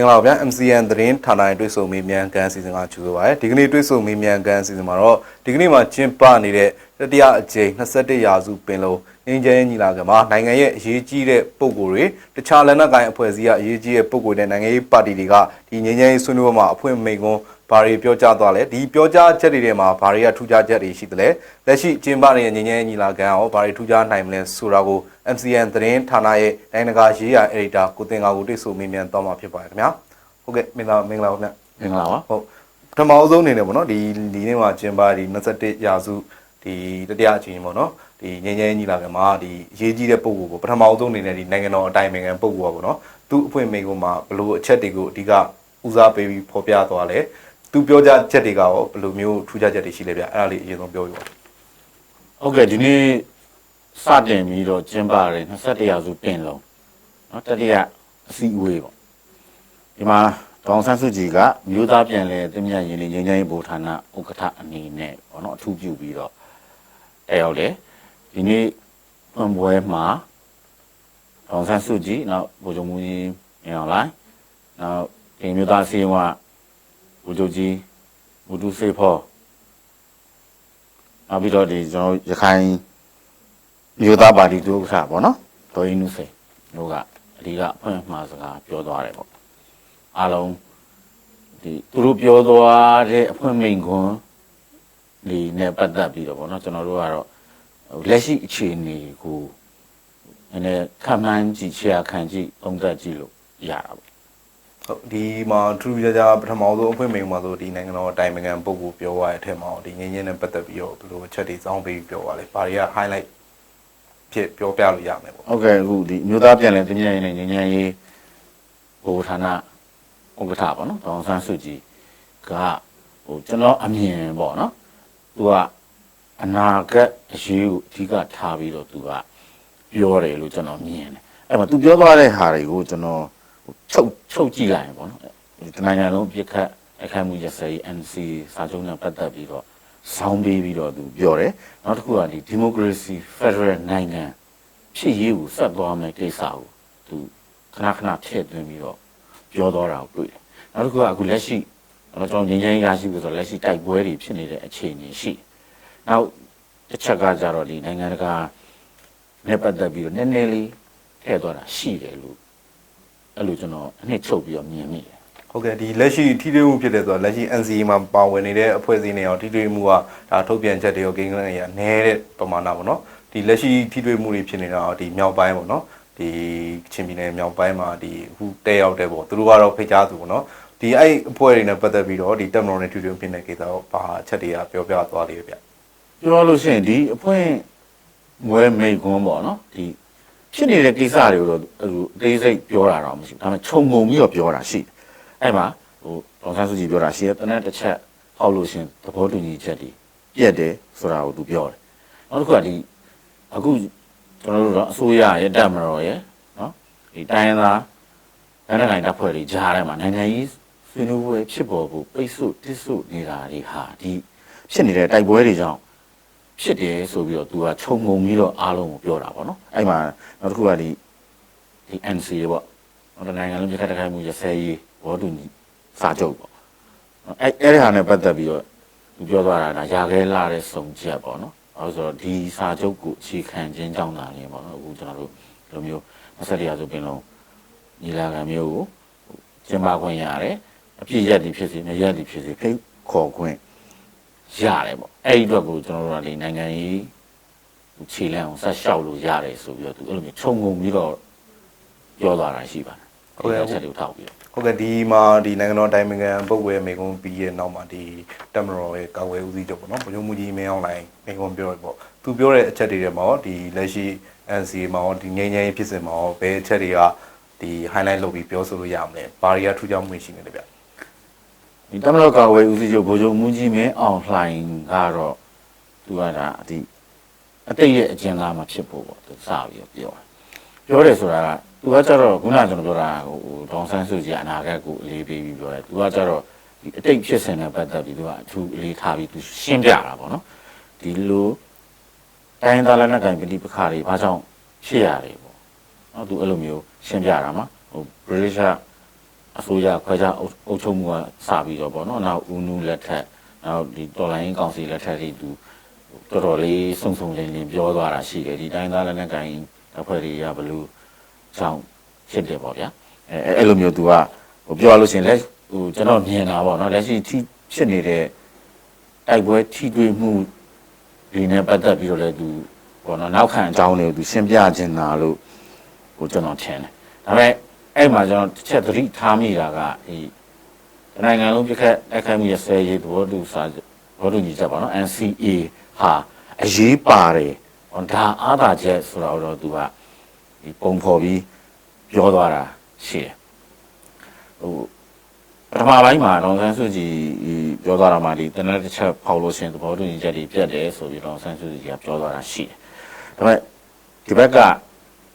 င်္ဂလာပါဗျာ MCN သတင်းဌာနရဲ့တွေ့ဆုံမေးမြန်းခန်းအစီအစဉ်ကကြိုဆိုပါရစေဒီကနေ့တွေ့ဆုံမေးမြန်းခန်းအစီအစဉ်မှာတော့ဒီကနေ့မှာကျင်းပနေတဲ့တတိယအကြိမ်21ရာစုပင်လုံးငင်းကျဲညီလာခံမှာနိုင်ငံရဲ့အရေးကြီးတဲ့ပုံကိုယ်တွေတခြားလက်နက်ကိုင်အဖွဲ့အစည်းကအရေးကြီးတဲ့ပုံကိုယ်တွေနိုင်ငံရေးပါတီတွေကဒီငင်းကျဲဆွေးနွေးပွဲမှာအဖွင့်မိန့်ခွန်း ဘာတွေပြောကြားသွားလဲဒီပြောကြားချက်တွေထဲမှာဘာတွေကထူးခြားချက်တွေရှိသလဲလက်ရှိကျင်းပနေတဲ့ငင်းကျဲညီလာခံရောဘာတွေထူးခြားနိုင်မလဲဆိုတာကို MCN သတင်းဌာနရဲ့နိုင်ငံတကာရေးရာအယ်ဒီတာကိုတင်ကာကိုတွေ့ဆုံမေးမြန်းသွားမှာဖြစ်ပါတယ်ခင်ဗျာဟုတ်ကဲ့မင်္ဂလာမင်္ဂလာပါခင်ဗျမင်္ဂလာပါဟုတ်ပထမအဆုံးအနေနဲ့ပေါ့နော်ဒီဒီနေ့မှာကျင်းပဒီ21ရာစုဒီတတိယအချိန်ပေါ့နော်ဒီငင်းငယ်ညီလာခံမှာဒီအရေးကြီးတဲ့ပုံကိုပေါ့ပထမအဆုံးအနေနဲ့ဒီနိုင်ငံတော်အတိုင်ပင်ခံပုံကိုပေါ့နော်သူ့အဖွင့်မိန့်ခွန်းမှာဘလို့အချက်တွေကိုအဓိကဦးစားပေးပြီးဖော်ပြသွားလဲ သူပြောကြချက်တွေကရောဘယ်လိုမျိုးထူးခြားချက်တွေရှိလဲဗျအဲ့ဒါလေးအရင်ဆုံးပြောပြပါ ဟုတ်ကဲ့ဒီနေ့စတင်ပြီးတော့ကျင်းပတဲ့21ရာစုပင်လုံးเนาะတတိယအစည်းအဝေးပေါ့ဒီမှာဒေါအောင်ဆန်းစုကြည်ကမြို့သားပြန်လဲတမြတ်ရင်လေးငင်းငင်းဘိုဌာနဥက္ကဋ္ဌအနေနဲ့ပေါ့နော်အထူးပြုပြီးတော့တက်ရောက်တယ်ဒီနေ့ဖွင့်ပွဲမှာဒေါအောင်ဆန်းစုကြည်နောက်ဗိုလ်ချုပ်မူကြီးမြင်အောင်လိုင်းနောက်ဒီမြို့သားအစည်းအဝေး ဗိုလ်ချုပ်ကြီးဝုဒုစေဖောနောက်ပြီးတော့ဒီကျွန်တော်ရခိုင်မြို့သားပါတီသူဥက္ကဋ္ဌပေါ့နော်ဒေါ်ရင်နုစိန်တို့ကအဓိကအဖွင့်မှာစကားပြောသွားတယ်ပေါ့အားလုံးဒီသူတို့ပြောသွားတဲ့အဖွင့်မိန့်ခွန်းဒီနဲ့ပတ်သက်ပြီးတော့ပေါ့နော်ကျွန်တော်တို့ကတော့လက်ရှိအခြေအနေကိုနည်းနည်းခံမှန်းကြည့်ချရာခံကြည့်သုံးသပ်ကြည့်လို့ရတာပေါ့ဟုတ် ဒီမှာထူးထူးခြားခြားပထမဆုံးအဖွင့်မိန့်ခွန်းမှာဆိုဒီနိုင်ငံတော်အတိုင်ပင်ခံပုံကိုပြောသွားတဲ့အထက်မှာဒီငင်းငင်းနဲ့ပတ်သက်ပြီးတော့ဘယ်လိုအချက်တွေစောင်းပေးပြောသွားလဲဘာတွေက highlight ဖြစ်ပြောပြလို့ရမယ်ပေါ့ဟုတ်ကဲ့အခုဒီအမျိုးသားပြန်လည်တည်မြဲရေးနဲ့ငြိမ်းချမ်းရေးဟိုဌာနဥက္ကဋ္ဌပေါ့နော်ဒေါအောင်ဆန်းစုကြည်ကဟိုကျွန်တော်အမြင်ပေါ့နော်သူကအနာဂတ်အရေးကိုအဓိကထားပြီးတော့သူကပြောတယ်လို့ကျွန်တော်မြင်တယ်အဲ့မှာသူပြောသွားတဲ့ဟာတွေကိုကျွန်တော်ဟို ချုပ်ချုပ်ကြည့်လိုက်ရင်ပေါ့နော်ဒီနိုင်ငံလုံးပြစ်ခတ်အခမ်းမှုရစရေး NC စာချုပ်နဲ့ပတ်သက်ပြီးတော့စောင်းပေးပြီးတော့သူပြောတယ်နောက်တစ်ခုကဒီဒီမိုကရေစီဖက်ဒရယ်နိုင်ငံဖြစ်ရေးကိုဆက်သွားမယ်ကိစ္စကိုသူခဏခဏထည့်သွင်းပြီးတော့ပြောတော့တာကိုတွေ့တယ်နောက်တစ်ခုကအခုလက်ရှိကျွန်တော်ငင်းငင်းရရှိပြီးဆိုတော့လက်ရှိတိုက်ပွဲတွေဖြစ်နေတဲ့အခြေအနေရှိတယ်နောက်တစ်ချက်ကကြတော့ဒီနိုင်ငံတကာနဲ့ပတ်သက်ပြီးတော့နည်းနည်းလေးထည့်သွားတာရှိတယ်လို့ အဲ့လိုကျွန်တော်အနှစ်ချုပ်ပြီးတော့မြင်မိတယ်ဟုတ်ကဲ့ဒီလက်ရှိထိတွေ့မှုဖြစ်တဲ့ဆိုတော့လက်ရှိ NCA မှာပါဝင်နေတဲ့အဖွဲ့အစည်းတွေရောထိတွေ့မှုကဒါထုတ်ပြန်ချက်တွေရောဂိမ်းကလေးတွေကနည်းတဲ့ပမာဏပေါ့နော်ဒီလက်ရှိထိတွေ့မှုတွေဖြစ်နေတာတော့ဒီမြောက်ပိုင်းပေါ့နော်ဒီချင်းပြည်နယ်မြောက်ပိုင်းမှာဒီအခုတဲရောက်တဲ့ပေါ့သူတို့ကတော့ဖိတ်ကြားသူပေါ့နော်ဒီအဲ့အဖွဲ့တွေနဲ့ပတ်သက်ပြီးတော့ဒီတက်မတော်နဲ့ထိတွေ့မှုဖြစ်နေတဲ့ကိစ္စတော့ဘာအချက်တွေကပြောပြသွားလေးပဲဗျပြောလို့ရှိရင်ဒီအဖွင့်မွဲမိတ်ကွန်းပေါ့နော်ဒီ ဖြစ်နေတဲ့ကိစ္စတွေကိုတော့အဲ့လိုအသေးစိတ်ပြောတာတော့မရှိဘူးဒါပေမဲ့ခြုံငုံပြီးတော့ပြောတာရှိတယ်အဲ့မှာဟိုဒေါက်တာစုကြည်ပြောတာရှိတယ်တနက်တစ်ချက်ဟောက်လို့ရှိရင်သဘောတူညီချက်တွေပြက်တယ်ဆိုတာကိုသူပြောတယ်နောက်တစ်ခုကဒီအခုကျွန်တော်တို့တော့အစိုးရရဲ့တက်မတော်ရဲ့နော်ဒီတိုင်းရင်းသားနိုင်ငံတိုင်းတပ်ဖွဲ့တွေကြားထဲမှာနိုင်ငံရေးဆွေးနွေးပွဲဖြစ်ပေါ်ဖို့ပိတ်ဆို့တစ်ဆို့နေတာတွေဟာဒီဖြစ်နေတဲ့တိုက်ပွဲတွေကြောင့် ဖြစ်တယ်ဆိုပြီးတော့သူကခြုံငုံပြီးတော့အားလုံးကိုပြောတာပေါ့နော်အဲ့မှာနောက်တစ်ခုကဒီဒီ NCA ပေါ့နောက်တစ်နိုင်ငံလုံးပြတ်တက်ခိုင်းမှုရဆဲရေးဘောတူညီစာချုပ်ပေါ့အဲ့အဲ့ဒီဟာနဲ့ပတ်သက်ပြီးတော့သူပြောသွားတာဒါရာခဲလာတဲ့စုံချက်ပေါ့နော်အဲဆိုတော့ဒီစာချုပ်ကိုအခြေခံခြင်းကြောင့်သာနေပေါ့နော်အခုကျွန်တော်တို့ဒီလိုမျိုး20ရာစုပင်လုံးညီလာခံမျိုးကိုကျင်းပခွင့်ရတယ်အပြည့်ရက်ဒီဖြစ်စီမရက်ဒီဖြစ်စီဖိတ်ခေါ်ခွင့် ရတယ်ပေါ့အဲ့ဒီအတွက်ကိုကျွန်တော်တို့ကလေနိုင်ငံရေးခြေလမ်းအောင်ဆက်လျှောက်လို့ရတယ်ဆိုပြီးတော့သူအဲ့လိုမျိုးခြုံငုံပြီးတော့ပြောသွားတာရှိပါတယ်ချက်တွေထောက်ပြီးတော့ဟုတ်ကဲ့ဒီမှာဒီနိုင်ငံတော်တိုင်ပင်ခံပုဂ္ဂိုလ်ရဲ့မိကုံးပြီးရဲ့နောက်မှာဒီတက်မတော်ရဲ့ကာဝယ်ဦးစီးချုပ်ပေါ့နော်ဘုံမှုကြီးမင်းအောင်လိုင်းမိကုံးပြောရပေါ့သူပြောတဲ့အချက်တွေထဲမှာရောဒီလက်ရှိ NCA မှာရောဒီငញ្ញရင်ဖြစ်စဉ်မှာရောဘယ်အချက်တွေကဒီ highlight လုပ်ပြီးပြောဆိုလို့ရမလဲဘာတွေကထူးခြားမှုရှိနေလဲဗျ ဒီတမလောက်ကဝယ်ဦးစီးချုပ်ဗိုလ်ချုပ်မူကြီးမင်းအောင်လှိုင်ကတော့သူကဒါအတိအတိတ်ရဲ့အကျဉ်းသားမှာဖြစ်ဖို့ပေါ့သူစပြီးတော့ပြောတယ်ပြောတယ်ဆိုတာကသူကကြတော့ခုနကကျွန်တော်ပြောတာဟိုဒေါန်ဆန်းစုကြည်အနာဂတ်ကိုအလေးပေးပြီးပြောတယ်သူကကြတော့ဒီအတိတ်ဖြစ်စဉ်နဲ့ပတ်သက်ပြီးသူကအထူးအလေးထားပြီးသူရှင်းပြတာပေါ့နော်ဒီလိုတိုင်းသားလက်နက်ကိုင်ပြည်ပခါတွေဘာကြောင့်ဖြစ်ရတယ်ပေါ့နော်သူအဲ့လိုမျိုးရှင်းပြတာမှာဟို British အစိုးရခွဲခြားအုပ်အုပ်ချုပ်မှုကစပြီးတော့ပေါ့နော်နောက်ဦးနူးလက်ထက်နောက်ဒီတော်လိုင်းကောင်စီလက်ထက်တွေသူတော်တော်လေးစုံစုံလင်းလင်းပြောသွားတာရှိတယ်ဒီတိုင်းသားလည်းနဲ့ကိုင်းအဖွဲ့တွေကဘလို့ကြောင့်ဖြစ်တယ်ပေါ့ဗျာအဲအဲ့လိုမျိုးသူကဟိုပြောရလို့ရှိရင်လက်ဟိုကျွန်တော်မြင်တာပေါ့နော်လက်ရှိထိဖြစ်နေတဲ့တိုက်ပွဲထိတွေ့မှုဒီနဲ့ပတ်သက်ပြီးတော့လည်းသူပေါ့နော်နောက်ခံအကြောင်းတွေကိုသူရှင်းပြခြင်းတာလို့ဟိုကျွန်တော်ထင်တယ်ဒါပေမဲ့ အဲ့မှာကျွန်တော်တစ်ချက်သတိထားမိတာကဒီနိုင်ငံလုံးပြခက်အခက်မှုရဆဲရေးသဘောတူစာဘောတူညီချက်ပါနော် NCA ဟာအရေးပါတယ်ဟောဒါအားသာချက်ဆိုတော့သူကဒီပုံဖော်ပြီးပြောသွားတာရှိတယ်ဟိုပထမပိုင်းမှာဒေါန်ဆန်းစုကြည်ပြောသွားတာမှဒီတနက်တစ်ချက်ဖောက်လို့ရှရင်သဘောတူညီချက်တွေပြတ်တယ်ဆိုပြီးဒေါန်ဆန်းစုကြည်ကပြောသွားတာရှိတယ်ဒါပေမဲ့ဒီဘက်က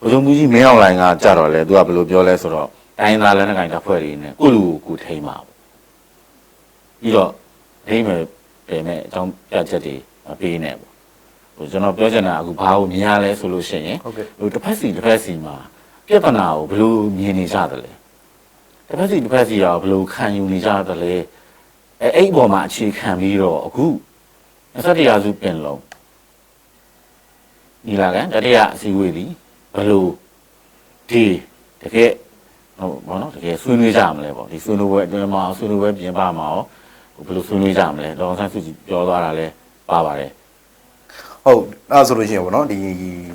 ဘုံမူကြီးမင်းအောင်လိုင်ကကြတော့လေသူကဘယ်လိုပြောလဲဆိုတော့တိုင်းသားလက်နက်ကိုင်တပ်ဖွဲ့တွေနဲ့ကိုလူကိုကိုထိမ့်ပါပေါ့ပြီးတော့ဒိမ့်မယ်ပြင်မဲ့အကြောင်းပြချက်တွေမပေးနဲ့ပေါ့ဟိုကျွန်တော်ပြောချင်တာအခုဘာကိုမြင်ရလဲဆိုလို့ရှိရင်ဟုတ်ကဲ့ဟိုတစ်ဖက်စီတစ်ဖက်စီမှာပြဿနာကိုဘယ်လိုမြင်နေကြသလဲတစ်ဖက်စီတစ်ဖက်စီရောဘယ်လိုခံယူနေကြသလဲအဲအဲ့ဒီအပေါ်မှာအခြေခံပြီးတော့အခု21ရာစုပင်လုံးဒီလာကန်တတိယအစည်းအဝေးဒီ ဘယ်လိုဒီတကယ်ဟိုဘောနော်တကယ်ဆွေးနွေးကြမလဲပေါ့ဒီဆွေးနွေးပွဲအတွင်းမှာဆွေးနွေးပွဲပြင်ပမှာရောဘယ်လိုဆွေးနွေးကြမလဲဒေါအောင်ဆန်းစုကြည်ပြောသွားတာလဲပါပါတယ်ဟုတ်အဲ့ဒါဆိုလို့ရှိရင်ပေါ့နော်ဒီ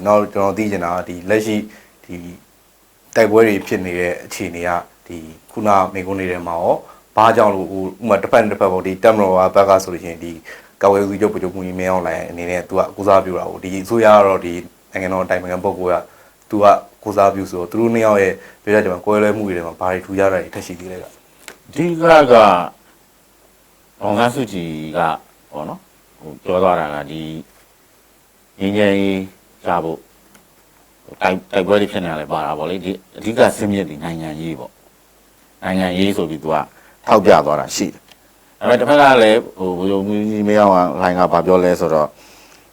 နောက်ကျွန်တော်သိချင်တာကဒီလက်ရှိဒီတိုက်ပွဲတွေဖြစ်နေတဲ့အခြေအနေကဒီခုနမေကုန်းနေတဲ့မှာရောဘာကြောင့်လို့ဟိုဥမာတစ်ဖက်နဲ့တစ်ဖက်ပေါ့ဒီတက်မတော်ဘက်ကဆိုလို့ရှိရင်ဒီကာဝေးစုချုပ်ပကြုံမှုကြီးမင်းအောင်လိုင်အနေနဲ့သူကကိုစားပြုတာပေါ့ဒီအစိုးရကတော့ဒီနိုင်ငံတော်တိုင်ပင်ခံပုဂ္ဂိုလ်က သူကကိုစားပြုဆိုတော့သူတို့နှစ်ယောက်ရဲ့ပြောရကြမှာကွဲလွဲမှုတွေထဲမှာဘာတွေထူကြတာတွေထက်ရှိသေးလဲကအဓိကကအောင်ဆန်းစုကြည်ကဘောနော်ဟိုပြောသွားတာကဒီငင်းငယ်ရေးရဖို့တိုက်တိုက်ပွဲတွေဖြစ်နေတယ်ပါတာဗောလေဒီအဓိကစင်းမြစ်ဒီနိုင်ငံရေးပေါ့နိုင်ငံရေးဆိုပြီးသူကထောက်ပြသွားတာရှိတယ်အဲ့မဲ့တစ်ဖက်ကလည်းဟိုဘုံမူကြီးမရောက်အောင်လိုင်းကဗာပြောလဲဆိုတော့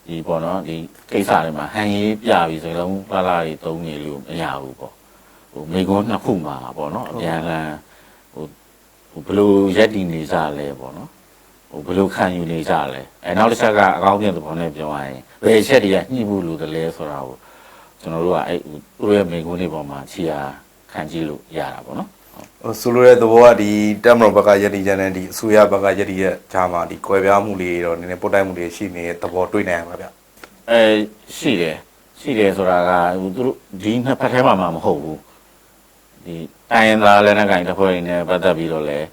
ဒီပေါ့နော်ဒီကိစ္စတွေမှာဟန်ရေးပြပြီးဆိုတော့လာလာတွေတုံးနေလို့မရဘူးပေါ့ဟိုမိကုန်းနှစ်ခုမှာပေါ့နော်အပြန်အလှန်ဟိုဘယ်လိုရက်တည်နေကြလဲပေါ့နော်ဟိုဘယ်လိုခံယူနေကြလဲအဲနောက်တစ်ချက်ကအကောင်းပြင်သဘောနဲ့ပြောရရင်ဘယ်အချက်တွေကညှိဖို့လိုတယ်လဲဆိုတာကိုကျွန်တော်တို့ကအဲ့သူတို့ရဲ့မိကုန်းတွေပေါ်မှာခြေရာခံကြည့်လို့ရတာပေါ့နော်ဟို ဆိုလိုတဲ့သဘောကဒီတက်မတော်ဘက်ကယက်တီချန်နဲ့ဒီအစိုးရဘက်ကယက်တီရဲ့ဂျာမှာဒီကွဲပြားမှုတွေတော့နည်းနည်းပုတ်တိုက်မှုတွေရှိနေတဲ့သဘောတွေ့နိုင်ရမှာဗျအဲရှိတယ်ရှိတယ်ဆိုတာကဟိုသူတို့ဒီနှစ်ဖက်ထဲမှာမှမဟုတ်ဘူးဒီတိုင်းရင်းသားလက်နက်ကိုင်တစ်ဖွဲ့တွေနဲ့ပတ်သက်ပြီးတော့လည်း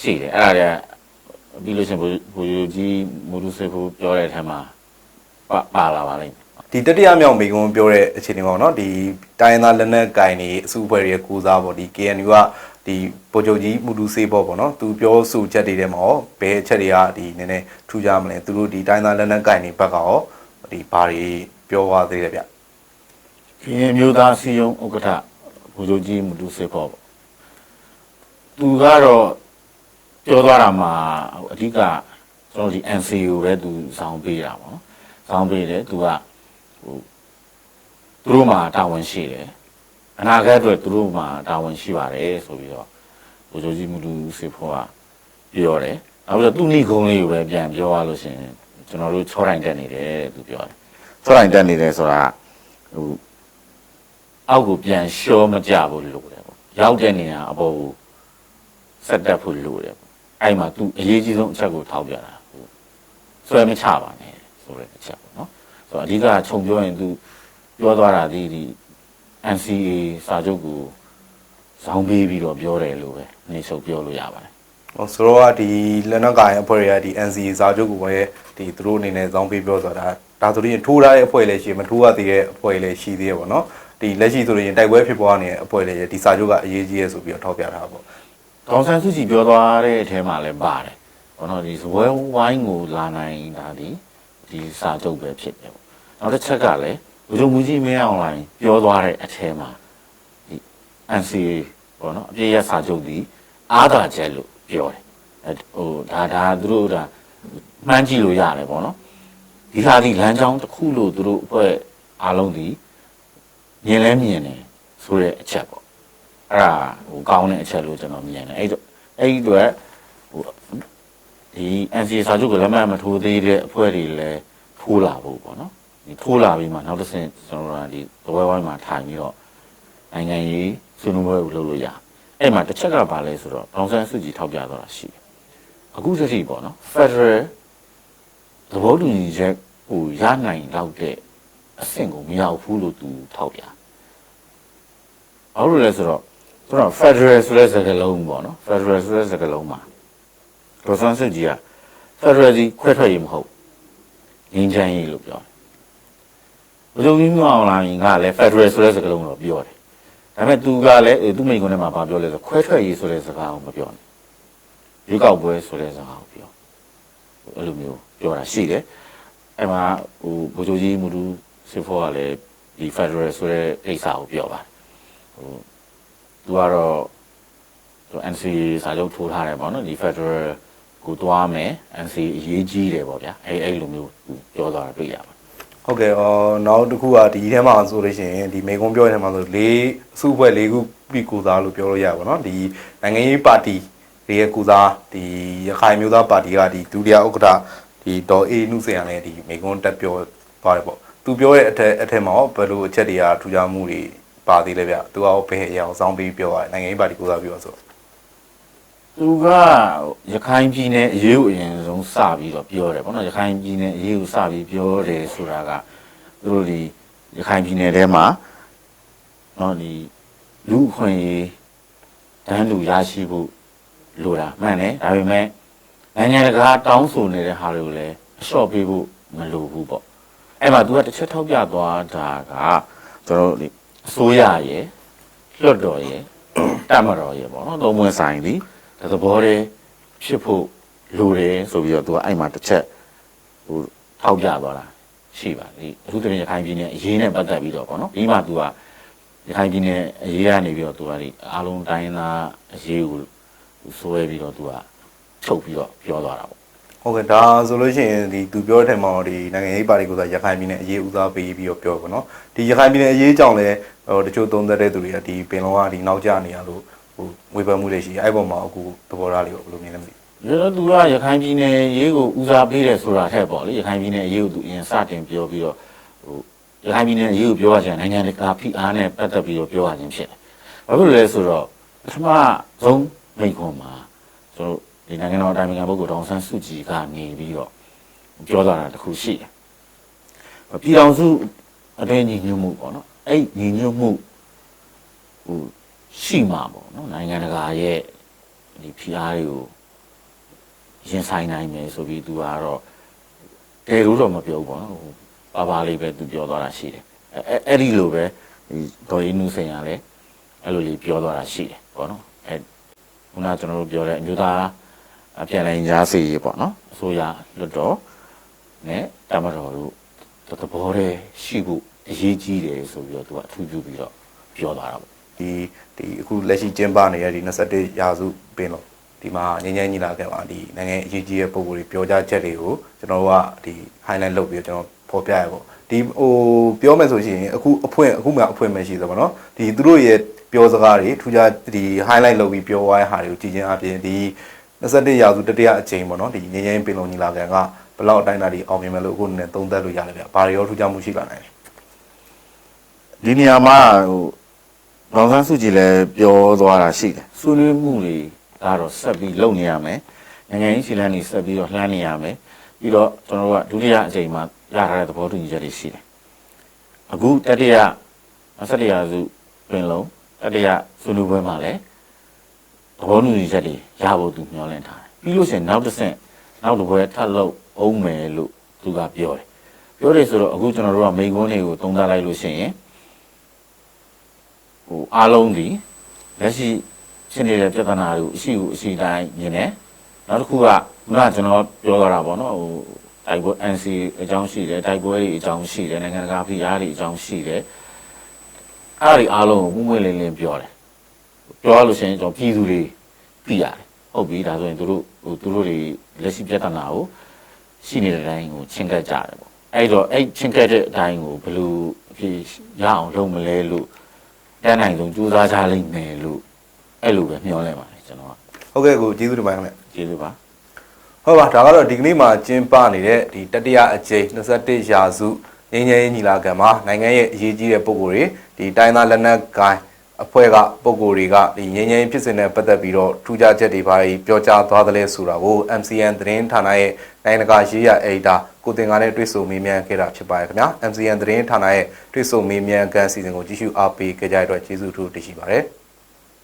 ရှိတယ်အဲ့ဒါတွေကပြီးလို့ရှိရင်ဘူဘူကြီးမူလူစေဖို့ပြောတဲ့အထက်မှာပါပါလာပါလိမ့်မယ် ဒီတတိယမြောက်မိကုံပြောတဲ့အခြေအနေပေါ့နော်ဒီတိုင်းရင်းသားလက်နက်ကင်တွေအစုအဖွဲ့တွေရဲ့ကိုစားပေါ့ဒီ KNU ကဒီပိုချုပ်ကြီးမူတူစေးပေါ့ပေါ့နော်သူပြောဆိုချက်တွေထဲမှာရောဘယ်အချက်တွေကဒီနည်းနည်းထူးခြားမလဲသူတို့ဒီတိုင်းရင်းသားလက်နက်ကင်တွေဘက်ကရောဒီဘာတွေပြောသွားသေးလဲဗျကရင်မျိုးသားစီယုံဥက္ကဋ္ဌဘူဇိုကြီးမူတူစေဖို့ပေါ့သူကတော့ပြောသွားတာမှာအဓိကကျွန်တော်ဒီ NCU ပဲသူစောင်းပေးတာပေါ့နော်စောင်းပေးတယ်သူက ဟိုသူတို့မှာတာဝန်ရှိတယ်အနာဂတ်အတွက်သူတို့မှာတာဝန်ရှိပါတယ်ဆိုပြီးတော့ဘူဇိုကြီးမူတူစေဖို့ကပြောတယ်နောက်ပြီးတော့သူ့ဏိကုံးလေးကိုပဲပြန်ပြောရလို့ရှိရင်ကျွန်တော်တို့ချောတိုင်းတက်နေတယ်တဲ့သူပြောတယ်ချောတိုင်းတက်နေတယ်ဆိုတာဟိုအောက်ကိုပြန်ရှောမကြဘူးလို့တယ်ပေါ့ရောက်တဲ့နေရာအပေါ်ကိုဆက်တက်ဖို့လိုတယ်ပေါ့အဲ့မှာ तू အရေးကြီးဆုံးအချက်ကိုထောက်ပြတာဟိုဆွဲမချပါနဲ့ဆိုတဲ့အချက်ပေါ့နော် ဆိုတော့အဓိကခြုံပြောရင် तू ပြောသွားတာဒီဒီ NCA စာချုပ်ကိုဇောင်းပေးပြီးတော့ပြောတယ်လို့ပဲနေချုပ်ပြောလို့ရပါတယ်ဟိုဆိုတော့ဒီလက်နက်ကင်အဖွဲ့တွေကဒီ NCA စာချုပ်ကိုပဲဒီသူတို့အနေနဲ့ဇောင်းပေးပြောဆိုတာဒါဆိုရင်ထိုးထားတဲ့အဖွဲ့လည်းရှိမထိုးရသေးတဲ့အဖွဲ့လည်းရှိသေးရပေါ့နော်ဒီလက်ရှိဆိုရင်တိုက်ပွဲဖြစ်ပွားနေတဲ့အဖွဲ့လည်းဒီစာချုပ်ကအရေးကြီးရဲဆိုပြီးတော့ထောက်ပြထားတာပေါ့ဒေါန်ဆန်းစုကြည်ပြောသွားတဲ့အထဲမှာလည်းပါတယ်ဘောနော်ဒီဇဝဲဝိုင်းကိုလာနိုင်တာဒီ ဒီစာချုပ်ပဲဖြစ်တယ်ပေါ့နောက်တစ်ချက်ကလည်းဘုရုံမူကြီးမင်းအောင်လိုင်းပြောသွားတဲ့အထဲမှာဒီ NCA ဘောနော်အပြည့်ရစာချုပ်ဒီအားသာချက်လို့ပြောတယ်အဲဟိုဒါဒါသူတို့ဒါမှန်းကြည့်လို့ရတယ်ပေါ့နော်ဒီဟာဒီလမ်းကြောင်းတစ်ခုလို့သူတို့အဖွဲ့အားလုံးဒီမြင်လဲမြင်တယ်ဆိုတဲ့အချက်ပေါ့အဲ့ဒါဟိုကောင်းတဲ့အချက်လို့ကျွန်တော်မြင်တယ်အဲ့တော့အဲ့ဒီအတွက်ဟို ဒီ NCA စာချုပ်ကလည်းမမထိုးသေးတဲ့အဖွဲ့တွေလည်းထိုးလာဖို့ပေါ့နော်ဒီထိုးလာပြီးမှနောက်တစ်ဆင့်ကျွန်တော်တို့ကဒီသပွဲဝိုင်းမှာထိုင်ပြီးတော့နိုင်ငံရေးဆွေးနွေးပွဲကိုလုပ်လို့ရအဲ့မှာတစ်ချက်ကပါလဲဆိုတော့ဒေါန်ဆန်းစုကြည်ထောက်ပြသွားတာရှိတယ်အခုတည်းပေါ့နော် Federal သဘောတူညီချက်ဟိုရနိုင်တော့တဲ့အဆင့်ကိုမရောက်ဘူးလို့သူထောက်ပြ။ဘာလို့လဲဆိုတော့သူက Federal ဆိုတဲ့စကားလုံးပေါ့နော် Federal ဆိုတဲ့စကားလုံးမှာ ဒေါ်ဆန်းစစ်ကြီးက Federal ကြီးခွဲထွက်ရေးမဟုတ်ငင်းချမ်းရေးလို့ပြောတယ်။ဘယ်လိုမျိုးမအောင်လာရင်ကလည်း Federal ဆိုတဲ့စကားလုံးတော့ပြောတယ်။ဒါပေမဲ့သူကလည်းသူ့မိန့်ခွန်းထဲမှာဗာပြောလဲဆိုခွဲထွက်ရေးဆိုတဲ့စကားကိုမပြောနဲ့။ရွေးကောက်ပွဲဆိုတဲ့စကားကိုပြော။အဲ့လိုမျိုးပြောတာရှိတယ်။အဲ့မှာဟိုဘိုးချုပ်ကြီးမူတူစစ်ဖို့ကလည်းဒီ Federal ဆိုတဲ့ကိစ္စကိုပြောပါတယ်။ဟိုသူကတော့သူ NCA စာချုပ်ထိုးထားတယ်ပေါ့နော်ဒီ Federal ကိုတွားမယ် NCA အရေးကြီးတယ်ပေါ့ဗျာ။အဲ့အဲ့လိုမျိုးသူပြောသွားတာတွေ့ရပါတယ်ဟုတ်ကဲ့အော်နောက်တစ်ခုကဒီထဲမှာဆိုလို့ရှိရင်ဒီမေကွန်ပြောတဲ့ထဲမှာဆို၄အစုအဖွဲ့၄ခုပြီးကိုစားလို့ပြောလို့ရပါတော့ဒီနိုင်ငံရေးပါတီတွေရဲ့ကိုစားဒီရခိုင်မျိုးသားပါတီကဒီဒုတိယဥက္ကဋ္ဌဒီဒေါ်အေးနုစင်ရလည်းဒီမေကွန်တက်ပြောသွားတယ်ပေါ့သူပြောတဲ့အထက်အထက်မှာရောဘယ်လိုအချက်တွေကထူးခြားမှုတွေပါသေးလဲဗျသူကရောဘယ်အရာကိုစောင်းပြီးပြောရတယ်နိုင်ငံရေးပါတီကိုစားပြောဆို သူကရခိုင်ပြည်နယ်အရေးကိုအရင်ဆုံးစပြီးတော့ပြောတယ်ပေါ့နော်ရခိုင်ပြည်နယ်အရေးကိုစပြီးပြောတယ်ဆိုတာကသူတို့ဒီရခိုင်ပြည်နယ်ထဲမှာနော်ဒီလူအခွင့်အရေးတန်းလူရရှိဖို့လိုတာမှန်တယ်ဒါပေမဲ့နိုင်ငံတကာတောင်းဆိုနေတဲ့ဟာတွေကိုလည်းအလျှော့ပေးဖို့မလိုဘူးပေါ့အဲ့မှာသူကတစ်ချက်ထောက်ပြသွားတာကကျွန်တော်တို့ဒီအစိုးရရဲ့လွတ်တော်ရဲ့တမတော်ရဲ့ပေါ့နော်သုံးဝင်ဆိုင်သည်ဒါ သဘောတည်းဖြစ်ဖို့လိုတယ်ဆိုပြီးတော့သူကအဲ့မှာတစ်ချက်ဟိုထောက်ပြသွားတာရှိပါလေအခုတည်းရခိုင်ပြည်နယ်အရေးနဲ့ပတ်သက်ပြီးတော့ပေါ့နော်ဒီမှာသူကရခိုင်ပြည်နယ်အရေးကနေပြီးတော့သူကဒီအားလုံးတိုင်းသားအရေးကိုဆွဲပြီးတော့သူကချုပ်ပြီးတော့ပြောသွားတာပေါ့ဟုတ်ကဲ့ဒါဆိုလို့ရှိရင်ဒီသူပြောတဲ့ထဲမှာတော့ဒီနိုင်ငံရေးပါတီကိုစားရခိုင်ပြည်နယ်အရေးဦးစားပေးပြီးတော့ပြောပါတော့ဒီရခိုင်ပြည်နယ်အရေးကြောင့်လည်းဟိုတချို့သုံးသပ်တဲ့သူတွေကဒီပင်လုံးကဒီနောက်ကျနေရလို့ ဟိုဝေဖန်မှုတွေရှိတယ်အဲ့ပေါ်မှာအခုသဘောထားလေးကိုဘယ်လိုမြင်လဲမသိဘူးရတော့သူကရခိုင်ပြည်နယ်ရေးကိုဦးစားပေးတယ်ဆိုတာထက်ပေါ့လေရခိုင်ပြည်နယ်ရေးကိုသူအရင်စတင်ပြောပြီးတော့ဟိုရခိုင်ပြည်နယ်ရေးကိုပြောရချင်နိုင်ငံတကာဖိအားနဲ့ပတ်သက်ပြီးတော့ပြောရခြင်းဖြစ်တယ်။ဘာဖြစ်လို့လဲဆိုတော့ပထမဆုံးမိန့်ခွန်းမှာကျွန်တော်ဒီနိုင်ငံတော်အတိုင်ပင်ခံပုဂ္ဂိုလ်ဒေါအောင်ဆန်းစုကြည်ကနေပြီးတော့ပြောသွားတာတစ်ခုရှိတယ်။ပြည်တော်စုအတွင်းညီညွတ်မှုပေါ့နော်။အဲ့ညီညွတ်မှုဟို ရှိမှာပေါ့နော်နိုင်ငံတကာရဲ့ဒီဖိအားတွေကိုရင်ဆိုင်နိုင်မယ်ဆိုပြီးသူကတော့တဲလို့တော့မပြောဘူးပေါ့နော်ဟိုပါပါလေးပဲသူပြောသွားတာရှိတယ်အဲအဲအဲ့ဒီလိုပဲဒီဒေါ်ရင်းနုစိန်ကလည်းအဲ့လိုလေးပြောသွားတာရှိတယ်ပေါ့နော်အဲခုနကကျွန်တော်တို့ပြောတဲ့အမျိုးသားအပြန်လဲညာစီရေပေါ့နော်အစိုးရလွတ်တော်နဲ့တမတော်တို့သဘောတည်းရှိဖို့အရေးကြီးတယ်ဆိုပြီးတော့သူကအထူးပြုပြီးတော့ပြောသွားတာပေါ့ ဒီဒီအခုလက်ရှိကျင်းပနေတဲ့ဒီ21ရာစုပင်လို့ဒီမှာငင်းငင်းညီလာခဲ့ပါဒီနိုင်ငံအရေးကြီးတဲ့ပုံစံတွေပြောကြားချက်တွေကိုကျွန်တော်တို့ကဒီ highlight လုပ်ပြီးတော့ကျွန်တော်ဖော်ပြရပေါ့ဒီဟိုပြောမယ်ဆိုရှင်အခုအဖွင့်အခုမှအဖွင့်မရှိသဘောနော်ဒီသူတို့ရဲ့ပြောစကားတွေထူးခြားဒီ highlight လုပ်ပြီးပြောသွားတဲ့ဟာတွေကိုကြည်ချင်းအပြင်ဒီ21ရာစုတတိယအကြိမ်ပေါ့နော်ဒီငင်းငင်းပင်လုံးညီလာခံကဘယ်လောက်အတိုင်းအတာဒီအောင်မြင်မယ်လို့အခုနည်းသုံးသပ်လို့ရတယ်ဗျ။ဘာတွေရောထူးခြားမှုရှိလာနိုင်လဲဒီနေရာမှာဟို ဒေါန်ဆန်းစုကြည်လည်းပြောသွားတာရှိတယ်ဆွေးနွေးမှုတွေကတော့ဆက်ပြီးလုပ်နေရမယ်နိုင်ငံရေးခြေလှမ်းတွေဆက်ပြီးတော့လှမ်းနေရမယ်ပြီးတော့ကျွန်တော်တို့ကဒုတိယအကြိမ်မှာရထားတဲ့သဘောတူညီချက်တွေရှိတယ်အခုတတိယဆက်ရာစုပင်လုံးတတိယဆွေးနွေးပွဲမှာလည်းသဘောတူညီချက်တွေရဖို့သူမျှော်လင့်ထားတယ်ပြီးလို့ရှိရင်နောက်တစ်ဆင့်နောက်တစ်ပွဲထပ်လုပ်အောင်မယ်လို့သူကပြောတယ်ပြောတယ်ဆိုတော့အခုကျွန်တော်တို့ကမိန်ကုန်းတွေကိုသုံးသပ်လိုက်လို့ရှိရင် ဟိုအားလုံးဒီလက်ရှိဖြစ်နေတဲ့ပြဿနာတွေကိုအရှိကိုအရှိတိုင်းမြင်တယ်နောက်တစ်ခုကခုနကကျွန်တော်ပြောကြတာပေါ့နော်ဟိုတိုက်ပွဲ NC အကြောင်းရှိတယ်တိုက်ပွဲတွေအကြောင်းရှိတယ်နိုင်ငံတကာဖိအားတွေအကြောင်းရှိတယ်အဲ့ဒီအားလုံးကိုမှုမွေးလင်းလင်းပြောတယ်ပြောရလို့ရှိရင်ကျွန်တော်ပြည်သူတွေပြရတယ်ဟုတ်ပြီဒါဆိုရင်တို့ဟိုသူတို့တွေလက်ရှိပြဿနာကိုရှိနေတဲ့အတိုင်းကိုချင်းကပ်ကြတယ်ပေါ့အဲ့တော့အဲ့ချင်းကပ်တဲ့အတိုင်းကိုဘယ်လိုဖြစ်ရအောင်လုပ်မလဲလို့ တန်းနိုင်ဆုံးကြိုးစားကြလိမ့်မယ်လို့အဲ့လိုပဲမျှော်လင့်ပါတယ်ကျွန်တော်ကဟုတ်ကဲ့ကိုကျေးဇူးတင်ပါတယ်ခင်ဗျကျေးဇူးပါဟုတ်ပါဒါကတော့ဒီကနေ့မှာကျင်းပနေတဲ့ဒီတတိယအကြိမ်21ရာစုငင်းငယ်ညီလာခံမှာနိုင်ငံရဲ့အရေးကြီးတဲ့ပုံကိုယ်တွေဒီတိုင်းသားလက်နက်ကိုင်အဖွဲ့ကပုံကိုယ်တွေကဒီငင်းငယ်ဖြစ်စဉ်နဲ့ပတ်သက်ပြီးတော့ထူးခြားချက်တွေပါပြီးပြောကြားသွားတယ်လဲဆိုတာကို MCN သတင်းဌာနရဲ့ နိုင်ငံတကာရေးရအေဒါကိုတင်ကားနဲ့တွေ့ဆုံမေးမြန်းခဲ့တာဖြစ်ပါတယ်ခင်ဗျာ MCN သတင်းဌာနရဲ့တွေ့ဆုံမေးမြန်းခန်းအစီအစဉ်ကိုကြည့်ရှုအားပေးကြတဲ့အတွက်ကျေးဇူးထူးတင်ရှိပါတယ်